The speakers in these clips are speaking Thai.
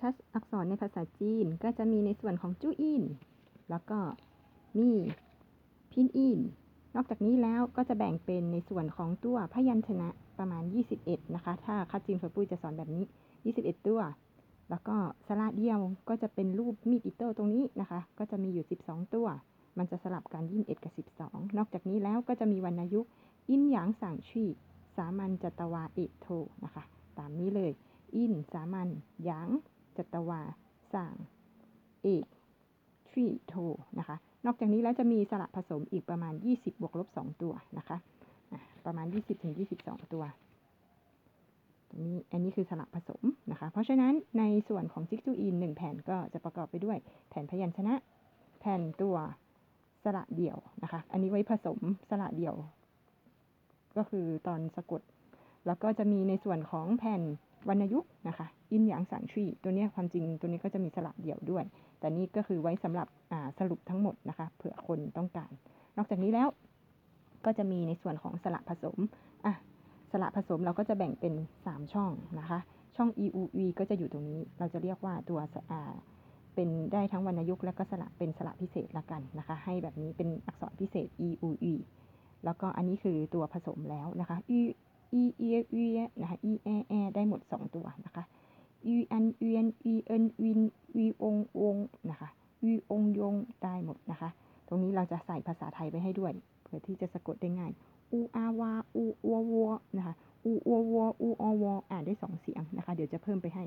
สัทอักษรในภาษาจีนก็จะมีในส่วนของจู้อิน แล้วก็มีพินอิน นอกจากนี้แล้วก็จะแบ่งเป็นในส่วนของตัวพยัญชนะประมาณ 21 นะคะ ถ้าคัดจีนเฟอร์ปุ้ยจะสอนแบบนี้ 21 ตัว แล้วก็สระเดียวก็จะเป็นรูปมีดอิโต้ตรงนี้นะคะ ก็จะมีอยู่ 12 ตัว มันจะสลับกัน21 กับ 12 นอกจากนี้แล้วก็จะมีวรรณยุกต์อินหยางสังชี่สามัญจัตวาเอโทนะคะ ตามนี้เลย อิน สามัญหยาง จัตวาสั่งเอกทรีโทนะคะ นอกจากนี้แล้วจะมีสระผสมอีกประมาณ 20 บวกลบ 2 ตัวนะคะประมาณ 20ถึง22 ตัวตรงนี้อันนี้คือสระผสมนะคะ เพราะฉะนั้นในส่วนของจิกจูอินหนึ่งแผ่นก็จะประกอบไปด้วยแผ่นพยัญชนะ แผ่นตัวสระเดี่ยวนะคะ อันนี้ไว้ผสมสระเดี่ยว ก็คือตอนสะกด แล้วก็จะมีในส่วนของแผ่น วรรณยุกต์นะคะ อินหยางสังชีตัวนี้ความจริงตัวนี้ก็จะมีสระเดี่ยวด้วย แต่นี่ก็คือไว้สำหรับสรุปทั้งหมดนะคะเผื่อคนต้องการ นอกจากนี้แล้วก็จะมีในส่วนของสระผสมอะสระผสมเราก็จะแบ่งเป็น 3 ช่องนะคะ ช่อง e u v ก็จะอยู่ตรงนี้ เราจะเรียกว่าตัวอ่าเป็นได้ทั้งวรรณยุกต์และก็สระเป็นสระพิเศษละกันนะคะ ให้แบบนี้เป็นอักษรพิเศษ e u e แล้วก็อันนี้คือตัวผสมแล้วนะคะ e e e e นะคะ e e e ได้หมด 2 ตัวนะคะ e n e n e n win v องวงนะคะ v องยงได้หมดนะคะ ตรงนี้เราจะใส่ภาษาไทยไปให้ด้วย เพื่อที่จะสะกดได้ง่ายอูอาวาอูอัววัวนะคะอูอัววัวอูอวอ่านได้สองเสียงนะคะ เดี๋ยวจะเพิ่มไปให้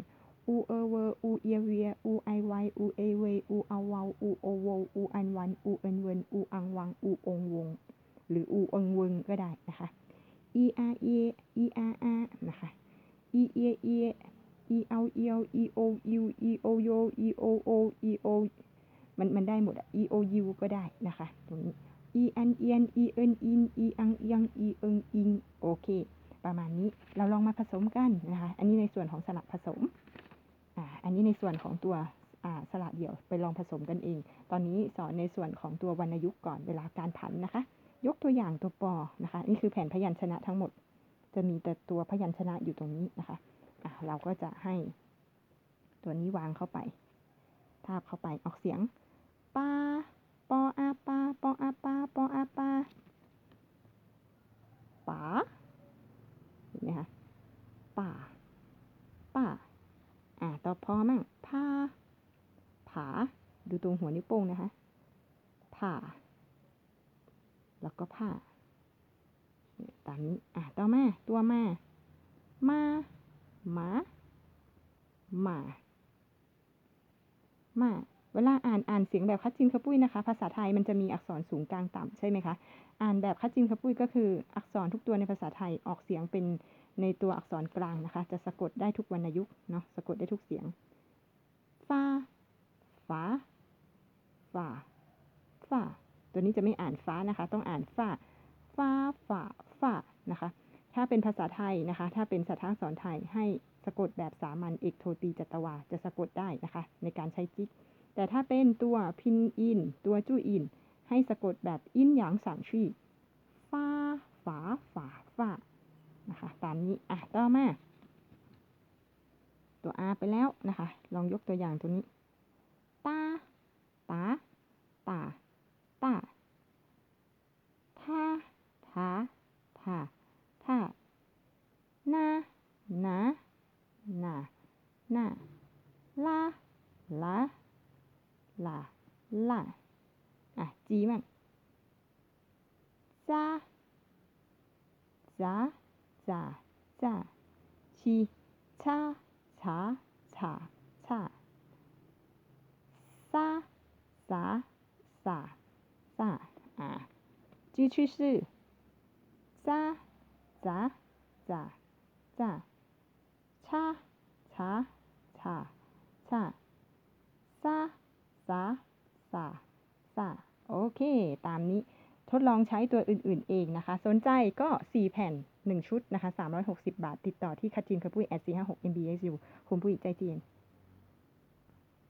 อูเอเวออูเอเวีอูไอไวอูเอเวอูอาวาวอูโอวอูอันวันอูเอ็นเวน อูอังวังอูองวงหรืออูองวงก็ได้นะคะ e r e e r r นะคะ e e e e o e o e o u e o u e o o e o มันมันได้หมดอะ e o u ก็ได้นะคะตรงนี้ e n e n e n i n e อังเอียง e เอิงอิงโอเค ประมาณนี้เราลองมาผสมกันนะคะอันนี้ในส่วนของสลับผสมอ่าอันนี้ในส่วนของตัวอ่าสลับเดี่ยวไปลองผสมกันเอง ตอนนี้สอนในส่วนของตัววรรณยุกต์ก่อนเวลาการผันนะคะ ยกตัวอย่างตัวปอนะคะ นี่คือแผ่นพยัญชนะทั้งหมด จะมีแต่ตัวพยัญชนะอยู่ตรงนี้นะคะอะเราก็จะให้ตัวนี้วางเข้าไป ทาบเข้าไปออกเสียงปาปออาปาปออาปาปออาปาป๋าเห็นไหมคะป่าป่าอ่าต่อพอมั่งผ้าผาดูตรงหัวนิ้วโป้งนะคะผ่า แล้วก็ผ้าตามนี้อ่าต่อมาตัวมา มาหมาหมามาเวลาอ่านอ่านเสียงแบบคัดจินคปุ้ยนะคะ ภาษาไทยมันจะมีอักษรสูงกลางต่ำใช่ไหมคะ อ่านแบบคัดจินคปุ้ยก็คืออักษรทุกตัวในภาษาไทยออกเสียงเป็นในตัวอักษรกลางนะคะ จะสะกดได้ทุกวรรณยุกต์เนาะสะกดได้ทุกเสียงฟ้าฝาฝาฟ้า ตัวนี้จะไม่อ่านฟ้านะคะ ต้องอ่านฟ้าฟ้าฝ่าฟ้านะคะ ถ้าเป็นภาษาไทยนะคะ ถ้าเป็นสัทธาสอนไทยให้สะกดแบบสามัญเอกโทตีจัตวาจะสะกดได้นะคะ ในการใช้จิก แต่ถ้าเป็นตัวพินอิน ตัวจู้อิน ให้สะกดแบบอินหยางสามชี่ฟ้าฝาฝาฟ้านะคะตามนี้อะต่อมาตัว R ไปแล้วนะคะ ลองยกตัวอย่างตัวนี้ 塔塔塔，那那那那，拉拉拉拉，啊，字嘛，扎扎扎扎，七叉叉叉叉，沙沙沙沙，啊，继续是。 จ้าจ้าจ้าจ้าชาชาชาชาซาซาซาซาโอเค ตามนี้ทดลองใช้ตัวอื่นๆเองนะคะ สนใจก็ 4 แผ่น 1 ชุดนะคะ 360 บาท ติดต่อที่คัจินคาปุ้ย at 456 mbsu คุณปุ้ยใจเจียน